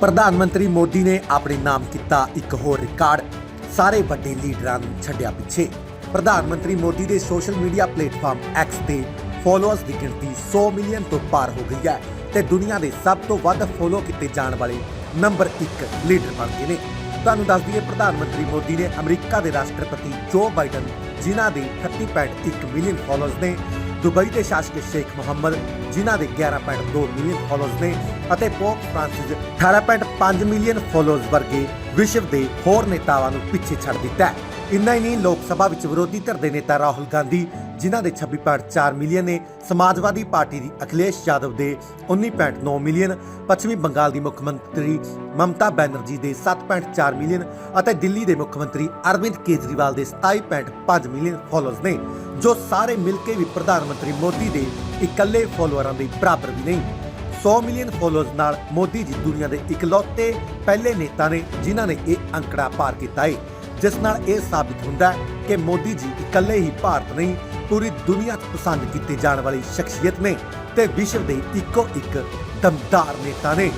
ਪ੍ਰਧਾਨ ਮੰਤਰੀ ਮੋਦੀ ਨੇ ਆਪਣੇ ਨਾਮ ਕੀਤਾ ਇੱਕ ਹੋਰ ਰਿਕਾਰਡ। ਸਾਰੇ ਵੱਡੇ ਲੀਡਰਾਂ ਨੂੰ ਛੱਡਿਆ ਪਿੱਛੇ। ਪ੍ਰਧਾਨ ਮੰਤਰੀ ਮੋਦੀ ਦੇ ਸੋਸ਼ਲ ਮੀਡੀਆ ਪਲੇਟਫਾਰਮ X ਤੇ ਫਾਲੋਅਰਸ ਦੀ ਗਿਣਤੀ 100 ਮਿਲੀਅਨ ਤੋਂ ਪਾਰ ਹੋ ਗਈ ਹੈ ਤੇ ਦੁਨੀਆ ਦੇ ਸਭ ਤੋਂ ਵੱਧ ਫੋਲੋ ਕੀਤੇ ਜਾਣ ਵਾਲੇ ਨੰਬਰ 1 ਲੀਡਰ ਬਣ ਗਏ ਨੇ। ਤੁਹਾਨੂੰ ਦੱਸ ਦਈਏ, ਪ੍ਰਧਾਨ ਮੰਤਰੀ ਮੋਦੀ ਨੇ ਅਮਰੀਕਾ ਦੇ ਰਾਸ਼ਟਰਪਤੀ ਜੋ ਬਾਈਡਨ ਜਿਨ੍ਹਾਂ ਦੇ 30.1 ਮਿਲੀਅਨ ਫੋਲੋਅਰਸ ਨੇ ਦੁਬਈ ਦੇ ਸ਼ਾਸਕ ਸ਼ੇਖ ਮੁਹੰਮਦ, ਜਿਨ੍ਹਾਂ ਦੇ 11.2 ਮਿਲੀਅਨ ਫਾਲੋਅਰਸ ਨੇ ਅਤੇ ਪੋਪ ਫ੍ਰਾਂਸਿਸ 18.5 ਮਿਲੀਅਨ ਫਾਲੋਅਰਸ ਵਰਗੇ ਵਿਸ਼ਵ ਦੇ ਹੋਰ ਨੇਤਾਵਾਂ ਨੂੰ ਪਿੱਛੇ ਛੱਡ ਦਿੱਤਾ ਹੈ। ਇੰਨਾ ਹੀ ਨਹੀਂ, ਲੋਕ ਸਭਾ ਵਿੱਚ ਵਿਰੋਧੀ ਧਿਰ ਦੇ ਨੇਤਾ ਰਾਹੁਲ ਗਾਂਧੀ, ਜਿਨ੍ਹਾਂ ਦੇ 26.4 ਮਿਲੀਅਨ ਨੇ, ਸਮਾਜਵਾਦੀ ਪਾਰਟੀ ਦੀ ਅਖਿਲੇਸ਼ ਯਾਦਵ ਦੇ 19.9 ਮਿਲੀਅਨ, ਪੱਛਮੀ ਬੰਗਾਲ ਦੀ ਮੁੱਖ ਮੰਤਰੀ ਮਮਤਾ ਬੈਨਰਜੀ ਦੇ 7.4 ਮਿਲੀਅਨ ਅਤੇ ਦਿੱਲੀ ਦੇ ਮੁੱਖ ਮੰਤਰੀ ਅਰਵਿੰਦ ਕੇਜਰੀਵਾਲ ਦੇ 27.5 ਮਿਲੀਅਨ ਫਾਲੋਅਰਸ ਨੇ, ਜੋ ਸਾਰੇ ਮਿਲ ਕੇ ਵੀ ਪ੍ਰਧਾਨ ਮੰਤਰੀ ਮੋਦੀ ਦੇ ਇਕੱਲੇ ਫਾਲੋਅਰਾਂ ਦੇ ਬਰਾਬਰ ਵੀ ਨਹੀਂ। 100 ਮਿਲੀਅਨ ਫਾਲੋਅਰਸ ਨਾਲ ਮੋਦੀ ਜੀ ਦੁਨੀਆ ਦੇ ਇਕਲੌਤੇ ਪਹਿਲੇ ਨੇਤਾ ਨੇ, ਜਿਨ੍ਹਾਂ ਨੇ ਇਹ ਅੰਕੜਾ ਪਾਰ ਕੀਤਾ ਹੈ ਜਿਸ ਨਾਲ ਇਹ ਸਾਬਿਤ ਹੁੰਦਾ ਹੈ ਕਿ ਮੋਦੀ ਜੀ ਇਕੱਲੇ ਹੀ ਭਾਰਤ ਨਹੀਂ, ਪੂਰੀ ਦੁਨੀਆ 'ਚ ਪਸੰਦ ਕੀਤੇ ਜਾਣ ਵਾਲੀ ਸ਼ਖਸੀਅਤ ਨੇ ਤੇ ਵਿਸ਼ਵ ਦੇ ਇੱਕੋ ਇੱਕ ਦਮਦਾਰ ਨੇਤਾ ਨੇ।